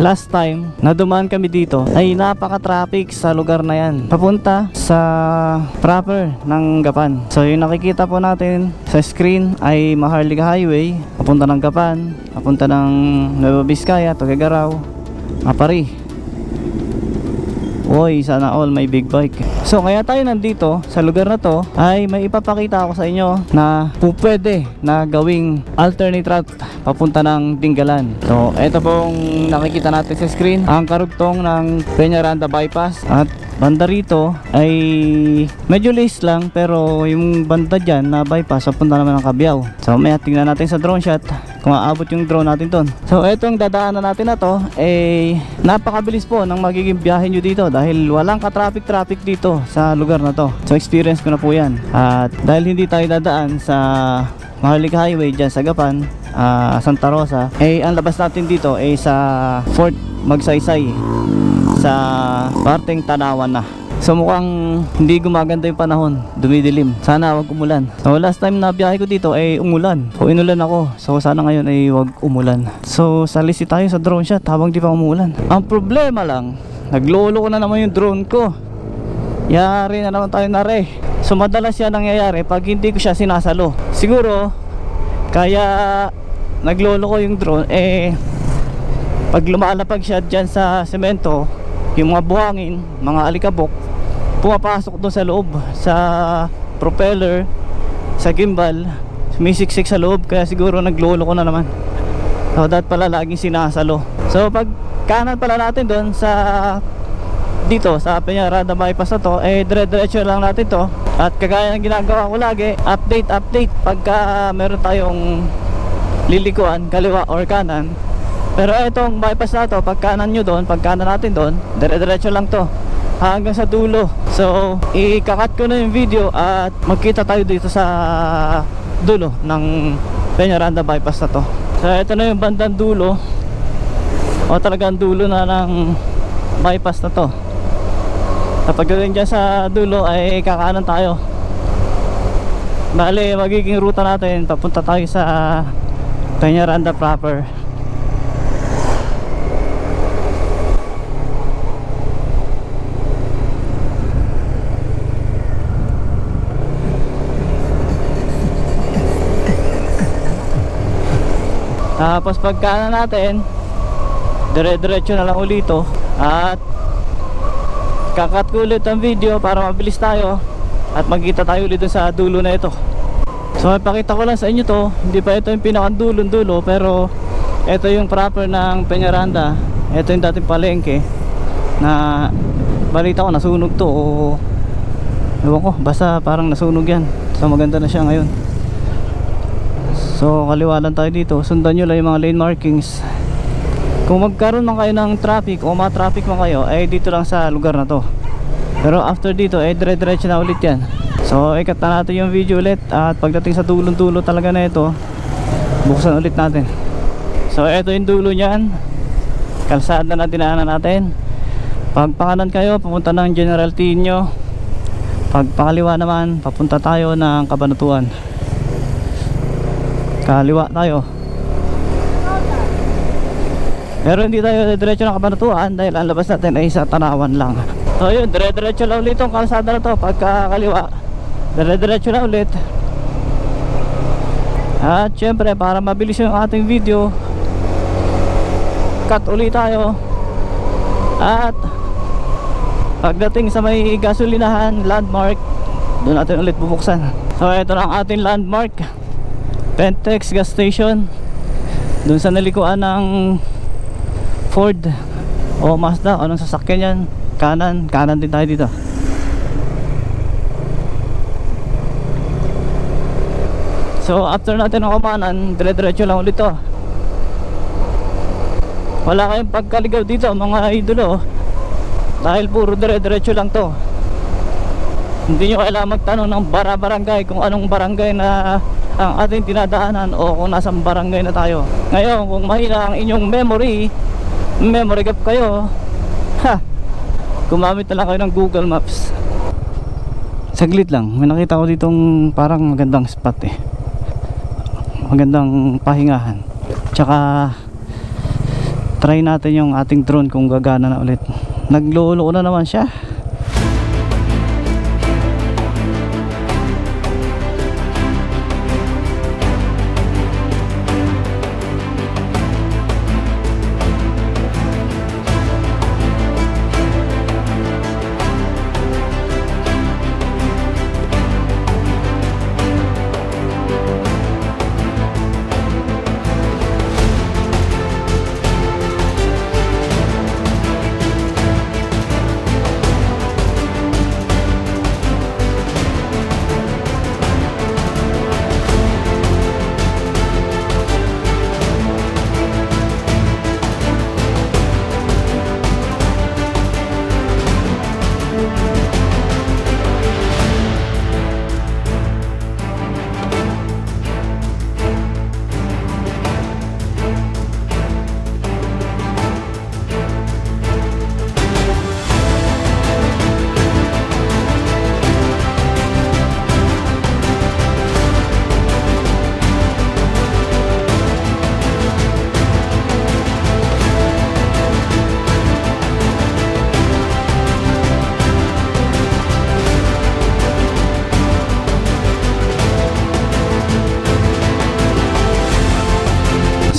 last time na dumaan kami dito ay napaka-traffic sa lugar na yan. Papunta sa proper ng Gapan. So yung nakikita po natin sa screen ay Maharlika Highway, papunta ng Gapan, papunta ng Nueva Vizcaya, Tuguegarao, Apari. Uy, sana all may big bike. So kaya tayo nandito sa lugar na to ay may ipapakita ako sa inyo na po pwede na gawing alternate route papunta ng Dinggalan. So ito pong nakikita natin sa screen ang karugtong ng Peñaranda Bypass at banda rito ay medyo list lang pero yung banda dyan na bypass papunta naman ng Kabiyaw. So may tingnan natin sa drone shot kung aabot yung drone natin doon. So etong dadaanan natin na to eh napakabilis po ng magiging biyahe nyo dito dahil walang ka-traffic traffic dito sa lugar na to. So experience ko na po yan. At dahil hindi tayo dadaan sa Maharlika Highway dyan sa Gapan, ah, Santa Rosa, eh ang labas natin dito ay sa Fort Magsaysay sa parteng Tanawan na. So mukhang hindi gumaganda yung panahon, dumidilim. Sana wag umulan. So last time na biyahe ko dito ay umulan. O inulan ako. So sana ngayon ay wag umulan. So salisi tayo sa drone shot habang di pa umulan. Ang problema lang, naglolo ko na naman yung drone ko. Yari na naman tayo na re. So madalas yan nangyayari pag hindi ko siya sinasalo. Siguro kaya naglolo ko yung drone eh pag lumalapag siya dyan sa semento yung mga buhangin, mga alikabok pumapasok doon sa loob sa propeller sa gimbal. Sumisiksik sa loob kaya siguro naglolo ko na naman. So dapat pala laging sinasalo. So pag kanan pala natin doon sa dito sa Peñaranda bypass na to eh dire-diretso lang natin to. At kagaya ng ginagawa ko lagi update update. Pagka meron tayong lilikuan kaliwa or kanan. Pero itong bypass na to pag kanan nyo doon pag kanan natin doon dire-diretso lang to. Hanggang sa dulo so ikakat ko na yung video at magkita tayo dito sa dulo ng Peñaranda bypass na to. So ito na yung bandang dulo. O talagang dulo na ng bypass na to. Kapag gawin dyan sa dulo ay kakanan tayo. Bali magiging ruta natin. Papunta tayo sa Peñaranda proper Tapos pagka na natin, dire-diretso na lang ulito at kakat ko ulit ang video para mabilis tayo at magkita tayo ulit sa dulo na ito. So ipakita ko lang sa inyo to, hindi pa ito yung pinakandulong dulo pero ito yung proper ng Peñaranda. Ito yung dating palengke na balita ko nasunog to o ko, basta parang nasunog yan. So maganda na siya ngayon. So kaliwa lang tayo dito. Sundan nyo lang yung mga lane markings. Kung magkaroon man kayo ng traffic O mga traffic man kayo Ay dito lang sa lugar na to. Pero after dito ay dire-diretso na ulit yan. So ikat na natin yung video ulit. At pagdating sa dulong-dulo talaga na ito Buksan ulit natin. So ito yung dulo nyan Kalsada na dinaanan natin. Pag pakanan kayo Pupunta ng General Tino Pag pakaliwa naman Papunta tayo ng Kabanatuan kaliwa tayo. Pero hindi tayo diretso ng kabanatuan dahil ang labas natin ay sa tanawan lang. So yun dire-diretso lang ulit itong kalsada na to pagka kaliwa. Dire-diretso na ulit. At syempre para mabilis yung ating video cut ulit tayo. At pagdating sa may gasolinahan landmark doon natin ulit bubuksan. So ito na ang ating landmark Pentex gas station. Doon sa nalikuan ng Ford o Mazda anong sasakyan yan? Kanan, kanan din tayo dito. So after natin ang kumanan dire-diretso lang ulit to. Wala kayong pagkaligaw dito mga idolo. Dahil puro dire-diretso lang to. Hindi nyo kailangan magtanong ng bara-barangay kung anong barangay na ang ating dinadaanan o kung nasang barangay na tayo. Ngayon kung mahina ang inyong memory memory gap kayo ha gumamit na lang kayo ng google maps. Saglit lang may nakita ko ditong parang magandang spot eh. Magandang pahingahan. Tsaka try natin yung ating drone kung gagana na ulit. Nagluluko na naman siya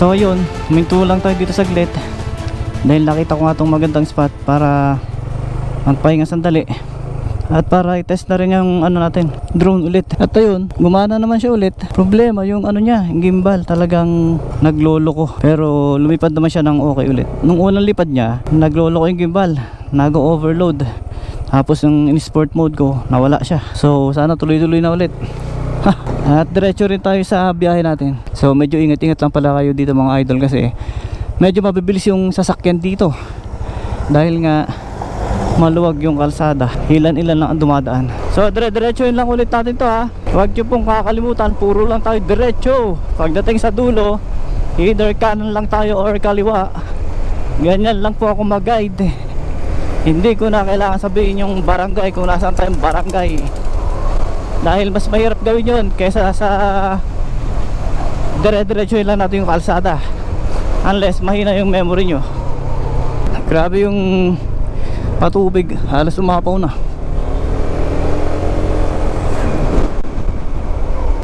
So ayun, huminto lang tayo dito saglit. Dahil nakita ko nga itong magandang spot para magpahinga sandali. At para i-test na rin yung ano natin, drone ulit. At ayun, gumana naman siya ulit. Problema yung ano niya, yung gimbal. Talagang naglolo ko Pero lumipad naman siya ng okay ulit. Nung unang lipad niya, naglolo ko yung gimbal. Nag-overload. Tapos yung in-sport mode ko, nawala siya. So sana tuloy-tuloy na ulit Ha, At diretso rin tayo sa biyahe natin. So medyo ingat-ingat lang pala kayo dito mga idol kasi medyo mabibilis yung sasakyan dito. Dahil nga maluwag yung kalsada. Ilan-ilan lang ang dumadaan. So dire-diretso lang ulit natin to ha. Huwag nyo pong kakalimutan, puro lang tayo diretso. Pagdating sa dulo, either kanan lang tayo or kaliwa. Ganyan lang po ako mag-guide. Hindi ko na kailangan sabihin yung barangay kung nasaan tayong barangay dahil mas mahirap gawin yun kaysa sa dire-diretso lang natin yung kalsada. Unless mahina yung memory nyo. Grabe yung patubig. Halos umapaw na.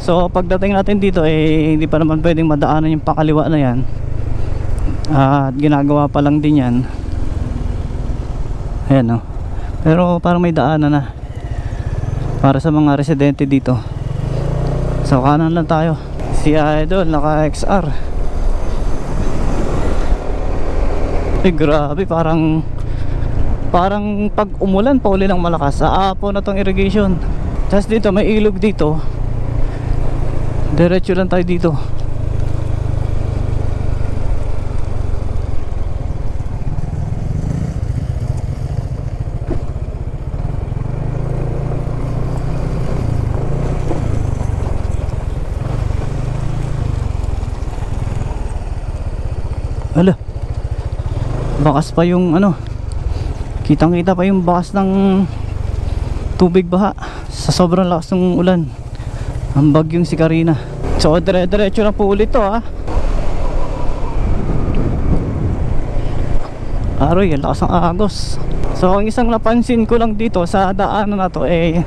So pagdating natin dito eh hindi pa naman pwedeng madaanan yung pakaliwa na yan. At ginagawa pa lang din yan. Ayan o pero parang may daanan na para sa mga residente dito. Sa kanan lang tayo. Si Idol naka XR eh grabe parang parang pag umulan pa uli ng malakas sa apo na tong irrigation. Tapos dito may ilog dito. Diretso lang tayo dito Bakas pa yung ano. Kitang-kita pa yung bakas ng tubig baha sa sobrang lakas ng ulan. Ang bagyong si Karina. So dire-diretso na po ulit to ha. Aroy, ang lakas ng agos. So ang isang napansin ko lang dito sa daanan na to eh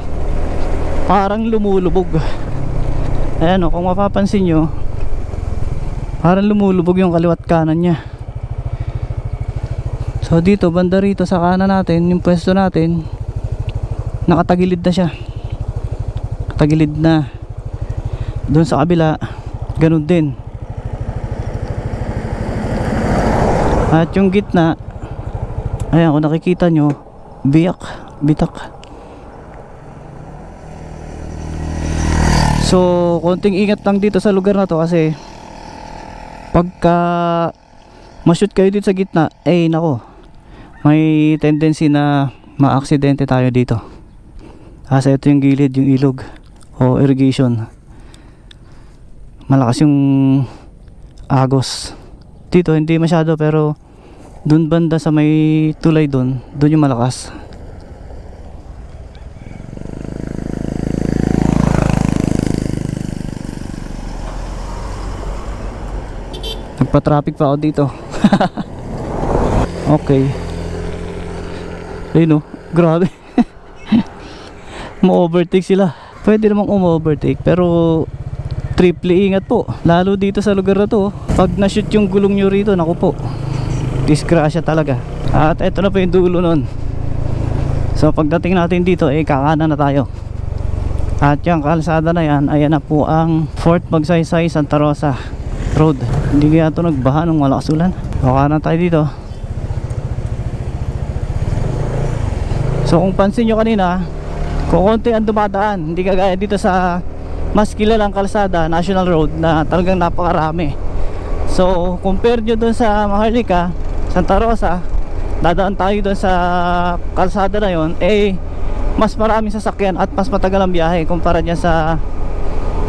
parang lumulubog. Ayan o, kung mapapansin nyo, Parang lumulubog yung kaliwat kanan niya. So dito, banda rito sa kanan natin, yung pwesto natin, nakatagilid na siya. Katagilid na. Doon sa kabila, ganun din. At yung gitna, ayan kung nakikita nyo, biyak, bitak. So, konting ingat lang dito sa lugar na to kasi pagka ma-shoot kayo dito sa gitna, eh nako, may tendency na ma-aksidente tayo dito. Kasi ito yung gilid, yung ilog o irrigation. Malakas yung agos. Dito hindi masyado pero dun banda sa may tulay dun, dun yung malakas. Nagpa-traffic pa ako dito. Okay. Ayun oh, grabe. Ma-overtake sila. Pwede namang um-overtake pero triple ingat po. Lalo dito sa lugar na to. Pag na-shoot yung gulong nyo rito, naku po. Disgrasya talaga. At eto na po yung dulo nun. So pagdating natin dito, eh kakanan na tayo. At yung kalsada na yan, ayan na po ang Fort Magsaysay Santa Rosa Road. Hindi kaya ito nagbaha nung malakas ulan. Baka na tayo dito. So kung pansin nyo kanina, kung konti ang dumadaan, hindi kagaya dito sa mas kilalang kalsada, National Road, na talagang napakarami. So compare nyo dun sa Maharlika, Santa Rosa, dadaan tayo dun sa kalsada na yon eh mas maraming sasakyan at mas matagal ang biyahe kumpara dyan sa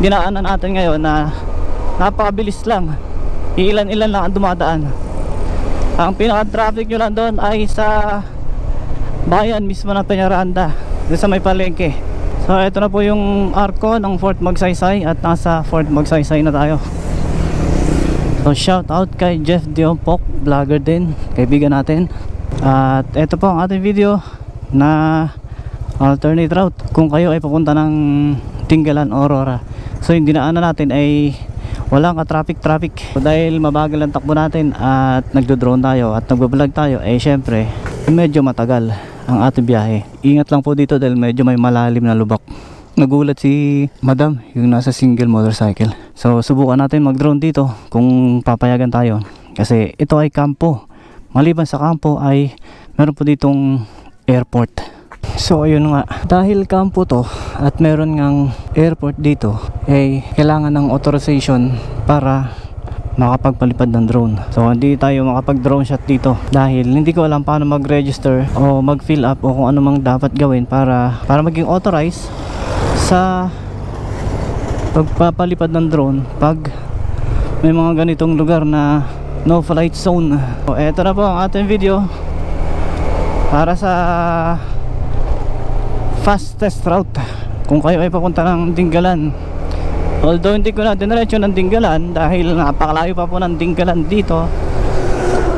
dinaanan natin ngayon na napakabilis lang ilan-ilan lang ang dumadaan ang pinaka-traffic nyo lang doon ay sa bayan mismo ng doon sa may palengke. So ito na po yung arko ng Fort Magsaysay at nasa Fort Magsaysay na tayo. So shout out kay Jeff Diompok vlogger din kaibigan natin. At ito po ang ating video na alternate route kung kayo ay pupunta ng Tinggalan, Aurora. So yung dinaanan natin ay walang ka-traffic traffic so, dahil mabagal ang takbo natin at nagdo-drone tayo at nagbablog tayo eh syempre medyo matagal ang ating biyahe. Ingat lang po dito dahil medyo may malalim na lubak. Nagulat si madam yung nasa single motorcycle. So subukan natin mag drone dito kung papayagan tayo. Kasi ito ay kampo. Maliban sa kampo ay meron po ditong airport. So ayun nga, dahil kampo to at meron ngang airport dito, eh kailangan ng authorization para makapagpalipad ng drone. So hindi tayo makapag drone shot dito dahil hindi ko alam paano mag-register o mag-fill up o kung ano mang dapat gawin para para maging authorized sa pagpapalipad ng drone pag may mga ganitong lugar na no flight zone. So eto na po ang ating video para sa fastest route kung kayo ay papunta ng Dinggalan although hindi ko na diniretso ng Dinggalan dahil napakalayo pa po ng Dinggalan dito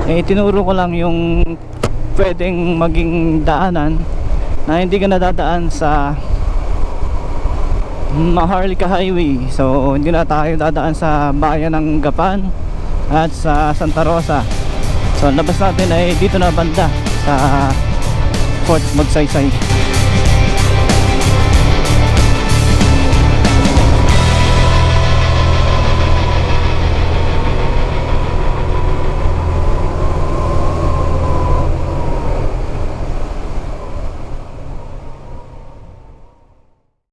eh tinuro ko lang yung pwedeng maging daanan na hindi ka nadadaan sa Maharlika Highway. So hindi na tayo dadaan sa bayan ng Gapan at sa Santa Rosa. So labas natin ay dito na banda sa Fort Magsaysay